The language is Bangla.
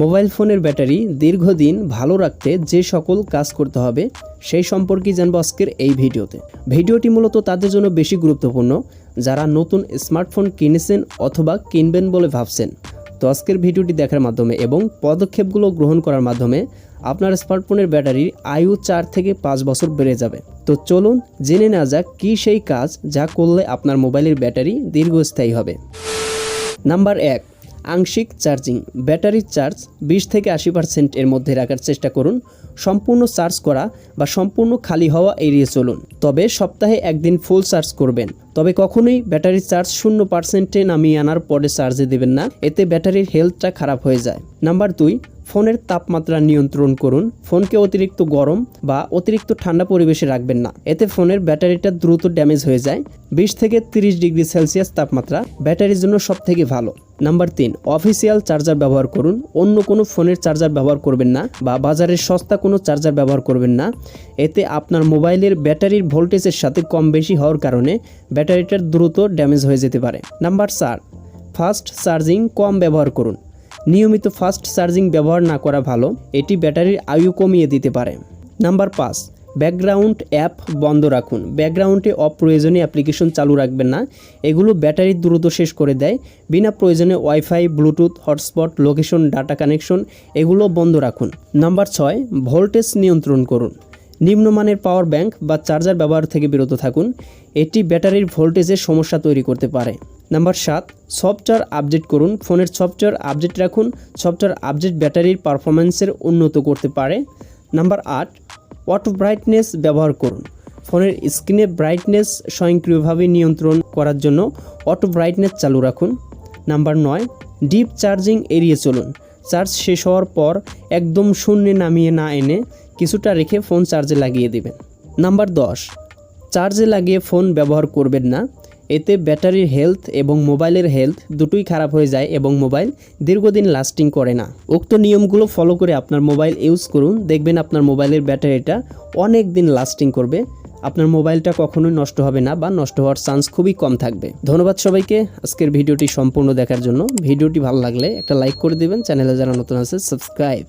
মোবাইল ফোনের ব্যাটারি দীর্ঘদিন ভালো রাখতে যে সকল কাজ করতে হবে, সেই সম্পর্কে জানব আজকের এই ভিডিওতে। ভিডিওটি মূলত তাদের জন্য বেশি গুরুত্বপূর্ণ, যারা নতুন স্মার্টফোন কিনেছেন অথবা কিনবেন বলে ভাবছেন। তো আজকের ভিডিওটি দেখার মাধ্যমে এবং পদক্ষেপগুলো গ্রহণ করার মাধ্যমে আপনার স্মার্টফোনের ব্যাটারির আয়ু চার থেকে পাঁচ বছর বেড়ে যাবে। তো চলুন জেনে নেওয়া যাক কী সেই কাজ যা করলে আপনার মোবাইলের ব্যাটারি দীর্ঘস্থায়ী হবে। নাম্বার এক আংশিক চার্জিং। ব্যাটারির চার্জ বিশ থেকে আশি পার্সেন্ট এর মধ্যে রাখার চেষ্টা করুন। সম্পূর্ণ চার্জ করা বা সম্পূর্ণ খালি হওয়া এড়িয়ে চলুন। তবে সপ্তাহে একদিন ফুল চার্জ করবেন। তবে কখনোই ব্যাটারির চার্জ শূন্য পার্সেন্টে নামিয়ে আনার পরে চার্জে দেবেন না। এতে ব্যাটারির হেলথটা খারাপ হয়ে যায়। নাম্বার দুই ফোনের তাপমাত্রা নিয়ন্ত্রণ করুন। ফোনকে অতিরিক্ত গরম বা অতিরিক্ত ঠান্ডা পরিবেশে রাখবেন না। এতে ফোনের ব্যাটারিটা দ্রুত ড্যামেজ হয়ে যায়। বিশ থেকে তিরিশ ডিগ্রি সেলসিয়াস তাপমাত্রা ব্যাটারির জন্য সব থেকে ভালো। নাম্বার তিন, অফিসিয়াল চার্জার ব্যবহার করুন। অন্য কোনো ফোনের চার্জার ব্যবহার করবেন না বা বাজারের সস্তা কোনো চার্জার ব্যবহার করবেন না। এতে আপনার মোবাইলের ব্যাটারির ভোল্টেজের সাথে কম বেশি হওয়ার কারণে ব্যাটারিটার দ্রুত ড্যামেজ হয়ে যেতে পারে। নাম্বার চার, ফাস্ট চার্জিং কম ব্যবহার করুন। নিয়মিত ফাস্ট চার্জিং ব্যবহার না করা ভালো, এটি ব্যাটারির আয়ু কমিয়ে দিতে পারে। নাম্বার পাঁচ, ব্যাকগ্রাউন্ড অ্যাপ বন্ধ রাখুন। ব্যাকগ্রাউন্ডে অপ্রয়োজনীয় অ্যাপ্লিকেশন চালু রাখবেন না। এগুলো ব্যাটারি দ্রুত শেষ করে দেয়। বিনা প্রয়োজনে WiFi, bluetooth, hotspot, location, data connection, এগুলো বন্ধ রাখুন। নাম্বার ছয়, ভোল্টেজ নিয়ন্ত্রণ করুন। নিম্নমানের পাওয়ার ব্যাংক বা চার্জার ব্যবহার থেকে বিরত থাকুন। এটি ব্যাটারির ভোল্টেজের সমস্যা তৈরি করতে পারে। নাম্বার সাত, সফটওয়্যার আপডেট করুন। ফোনের সফটওয়্যার আপডেট রাখুন। সফটওয়্যার আপডেট ব্যাটারির পারফরম্যান্সের উন্নত করতে পারে। নাম্বার আট, অটো ব্রাইটনেস ব্যবহার করুন। ফোনের স্ক্রিনে ব্রাইটনেস স্বয়ংক্রিয়ভাবে নিয়ন্ত্রণ করার জন্য অটো ব্রাইটনেস চালু রাখুন। নাম্বার নয়, ডিপ চার্জিং এড়িয়ে চলুন। চার্জ শেষ হওয়ার পর একদম শূন্যে নামিয়ে না এনে কিছুটা রেখে ফোন চার্জে লাগিয়ে দেবেন। নাম্বার দশ, চার্জে লাগিয়ে ফোন ব্যবহার করবেন না। এতে ব্যাটারির হেলথ এবং মোবাইলের হেলথ দুটোই খারাপ হয়ে যায় এবং মোবাইল দীর্ঘদিন লাস্টিং করে না। উক্ত নিয়মগুলো ফলো করে আপনার মোবাইল ইউজ করুন। দেখবেন আপনার মোবাইলের ব্যাটারিটা অনেক দিন লাস্টিং করবে। আপনার মোবাইলটা কখনোই নষ্ট হবে না বা নষ্ট হওয়ার চান্স খুবই কম থাকবে। ধন্যবাদ সবাইকে। আজকের ভিডিওটি সম্পূর্ণ দেখার জন্য। ভিডিওটি ভালো লাগলে একটা লাইক করে দেবেন। চ্যানেলে যারা নতুন আছে সাবস্ক্রাইব